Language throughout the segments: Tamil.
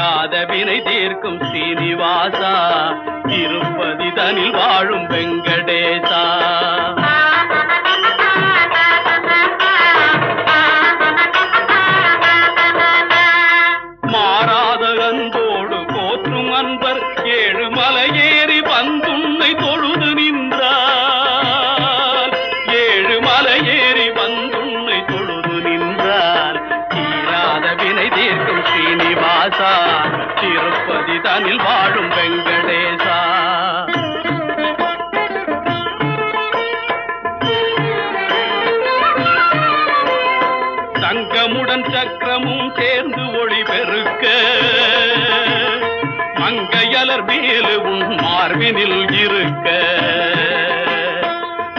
தீராத வினை தீர்க்கும் சீனிவாசா திருப்பதி தனில் வாழும் வெங்கடேசா. திருப்பதி வாழும் வெங்கடேசா. தங்கமுடன் சக்கரமும் சேர்ந்து ஒளி பெருக்க. மங்கையலர் மேலும் மார்பினில் இருக்க.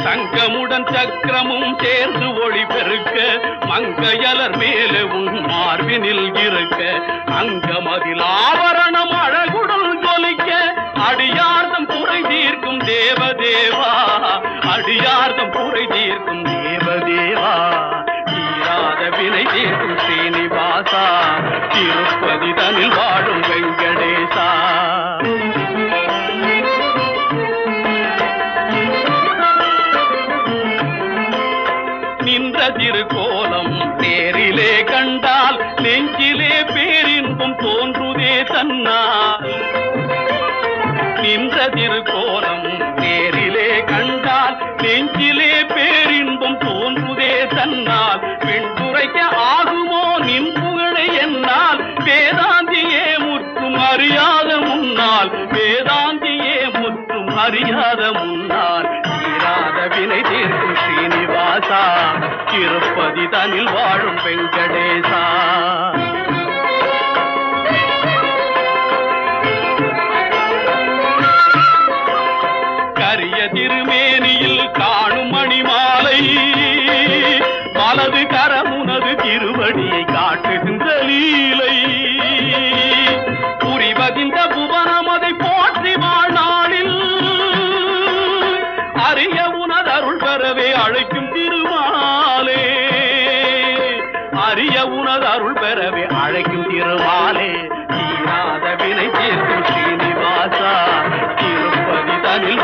சங்கமுடன் சக்கரமும் சேர்ந்து ஒளி பெருக்க. மங்கையலர் மேலும் மார்பினில் இருக்க. அங்கமதில் ஆவரணம் தீராத வினை தீர்க்கும் ஸ்ரீனிவாசா திருப்பதி தனில் வாழும் வெங்கடேசா. நின்ற திருக்கோலம் நேரிலே கண்டால் நெஞ்சிலே பேரின்பம் தோன்றுதே தன்னா நின்ற திருக்கோலம் அறியாத முன்னால் தீராத வினை தீர்க்கும் ஸ்ரீனிவாசா திருப்பதி தனில் வாழும் வெங்கடேசா. அறிய உனது அருள் பெறவே அழைக்கும் திருமாலே. தீராத வினை தீர்க்கும் ஸ்ரீனிவாசா திருப்பதி தனில்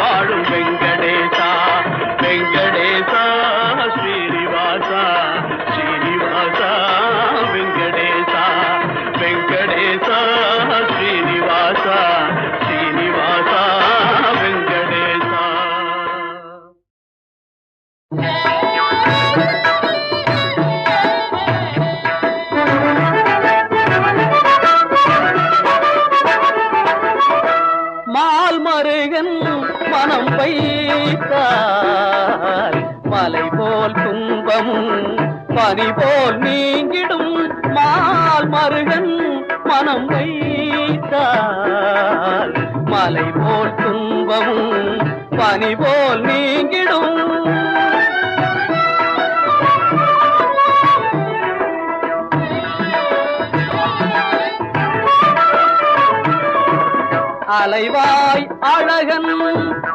மருகன் மனம் வைத்தார். மலை போல் துன்பமும் பனி போல் நீங்கிடும் மால் மருகன் மனம் வைத்தார். மலை போல் துன்பமும் பனி போல் அலைவாய் அழகன்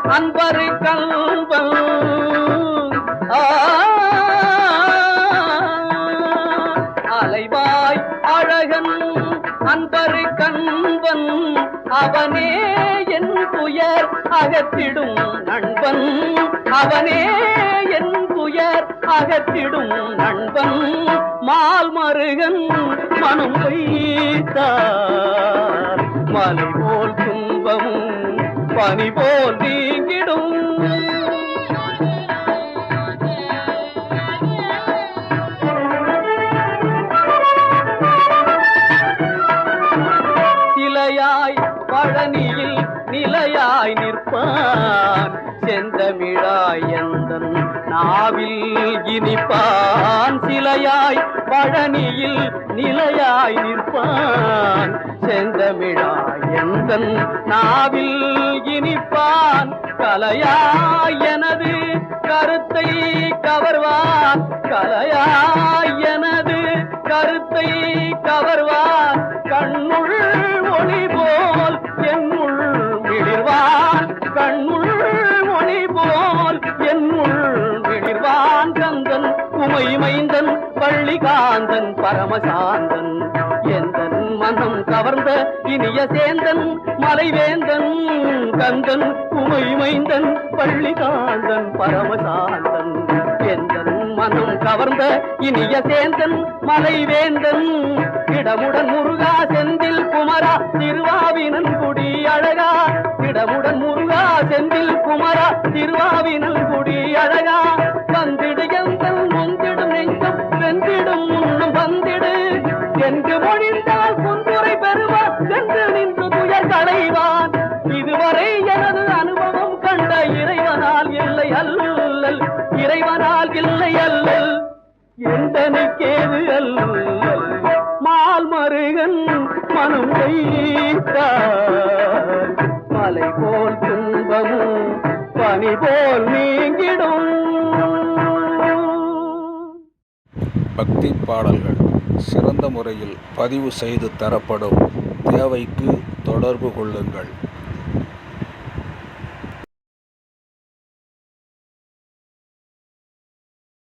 அன்பரு கல்வன் அலைவாய் அழகன் அன்பரு கண்பன். அவனே என் புயர் அகத்திடும் நண்பன். அவனே என் புயர் அகத்திடும் நண்பன். மால் மருகன் மனம் வைத்தார். மலை போல் துன்பமும் பனி போல் நீங்கிடும். சிலையாய் பழனியில் நிலையாய் நிற்பான். செந்தமிழாய் எந்த நாவில் இனிப்பான். சிலையாய் பழனியில் நிலையாய் நிற்பான். செந்தமிழாய் எந்தன் நாவில் இனிப்பான் கலையா எனது கருத்தை கவர்வான் கலையா எனது கருத்தை கவர்வான். கண்ணுள் ஒளி போல் என்னுள் விழிர்வான் கண்ணுள் ஒளி போல் என்னுள் விழிர்வான். கந்தன் உமை மைந்தன் பள்ளிகாந்தன் பரமசாந்தன். எந்தன் மனம் கவர்ந்த இனிய சேந்தன் மலைவேந்தன் கந்தன் குமைமைந்தன் பள்ளிகாந்தன் பரமசாந்தன். எந்தன் மனம் கவர்ந்த இனிய சேந்தன் மலைவேந்தன். இடமுடன் முருகா செந்தில் குமரா திருவாவினன் குடி அழகா. இடமுடன் முருகா செந்தில் குமரா திருவாவினன் எந்தனுக்கேது அல்லல் மால் மருகன் மனம் வைத்தார். மலை போல் துன்பமும் பனி போல் நீங்கிடும். பக்தி பாடல்கள் சிறந்த முறையில் பதிவு செய்து தரப்படும். தேவைக்கு தொடர்பு கொள்ளுங்கள்.